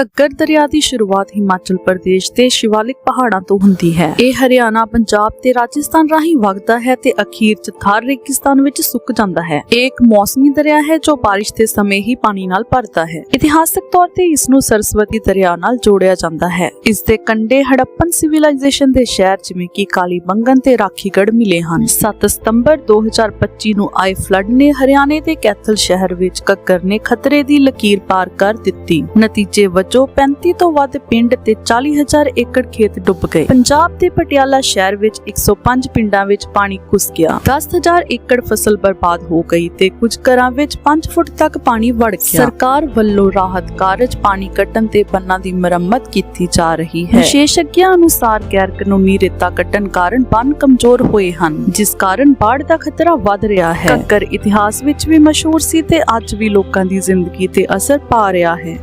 ਘੱਗਰ ਦਰਿਆ ਦੀ ਸ਼ੁਰੂਆਤ ਹਿਮਾਚਲ ਪ੍ਰਦੇਸ਼ ਦੇ ਸ਼ਿਵਾਲਿਕ ਪਹਾੜਾਂ ਤੋਂ ਹੁੰਦੀ ਹੈ। ਇਹ ਹਰਿਆਣਾ, ਪੰਜਾਬ ਤੇ ਰਾਜਸਥਾਨ ਰਾਹੀਂ ਵਗਦਾ ਹੈ ਤੇ ਅਖੀਰ ਚ ਥਾਰ ਰੇਗਿਸਤਾਨ ਵਿੱਚ ਸੁੱਕ ਜਾਂਦਾ ਹੈ। ਇਹ ਇੱਕ ਮੌਸਮੀ ਦਰਿਆ ਹੈ ਜੋ ਬਾਰਿਸ਼ ਦੇ ਸਮੇਂ ਹੀ ਪਾਣੀ ਨਾਲ ਭਰਦਾ ਹੈ। ਇਤਿਹਾਸਕ ਤੌਰ ਤੇ ਇਸ ਨੂੰ ਸਰਸਵਤੀ ਦਰਿਆ ਨਾਲ ਜੋੜਿਆ ਜਾਂਦਾ ਹੈ। ਇਸ ਦੇ ਕੰਢੇ ਹੜੱਪਨ ਸਿਵਲਾਈਜੇਸ਼ਨ ਦੇ ਸ਼ਹਿਰ ਜਿਵੇਂ ਕਿ ਕਾਲੀਬੰਗਨ ਤੇ ਰਾਖੀਗੜ ਮਿਲੇ ਹਨ। 7 ਸਤੰਬਰ 2025 ਨੂੰ ਆਏ ਫਲੱਡ ਨੇ ਹਰਿਆਣੇ ਦੇ ਕੈਥਲ ਸ਼ਹਿਰ ਵਿੱਚ ਘੱਗਰ ਨੇ ਖਤਰੇ ਦੀ ਲਕੀਰ ਪਾਰ ਕਰ ਦਿੱਤੀ। ਨਤੀਜੇ ਵਜੋਂ 35 ਤੋਂ ਵੱਧ ਪਿੰਡ ਤੇ 40000 ਏਕੜ ਖੇਤ ਡੁੱਬ ਗਏ। ਪੰਜਾਬ ਦੇ ਪਟਿਆਲਾ ਸ਼ਹਿਰ ਵਿੱਚ 105 ਪਿੰਡਾਂ ਵਿੱਚ ਪਾਣੀ ਘੁਸ ਗਿਆ। 10000 ਏਕੜ ਫਸਲ ਬਰਬਾਦ ਹੋ ਗਈ ਤੇ ਕੁਝ ਘਰਾਂ ਵਿੱਚ 5 ਫੁੱਟ ਤੱਕ ਪਾਣੀ ਵੜ ਗਿਆ। ਸਰਕਾਰ ਵੱਲੋਂ ਰਾਹਤ ਕਾਰਜ ਪਾਣੀ ਕੱਟਣ ਤੇ ਬੰਨਾਂ ਦੀ ਮੁਰੰਮਤ ਕੀਤੀ ਜਾ ਰਹੀ ਹੈ। ਵਿਸ਼ੇਸ਼ਗਿਆਂ ਅਨੁਸਾਰ ਗੈਰ ਕਾਨੂੰਨੀ ਰੇਤਾ ਕੱਟਣ ਕਾਰਨ ਬੰਨ ਕਮਜ਼ੋਰ ਹੋਏ ਹਨ, ਜਿਸ ਕਾਰਨ ਬਾੜ ਦਾ ਖਤਰਾ ਵੱਧ ਰਿਹਾ ਹੈ। ਘੱਗਰ ਇਤਿਹਾਸ ਵਿੱਚ ਵੀ ਮਸ਼ਹੂਰ ਸੀ ਤੇ ਅੱਜ ਵੀ ਲੋਕਾਂ ਦੀ ਜ਼ਿੰਦਗੀ ਤੇ ਅਸਰ ਪਾ ਰਿਹਾ ਹੈ।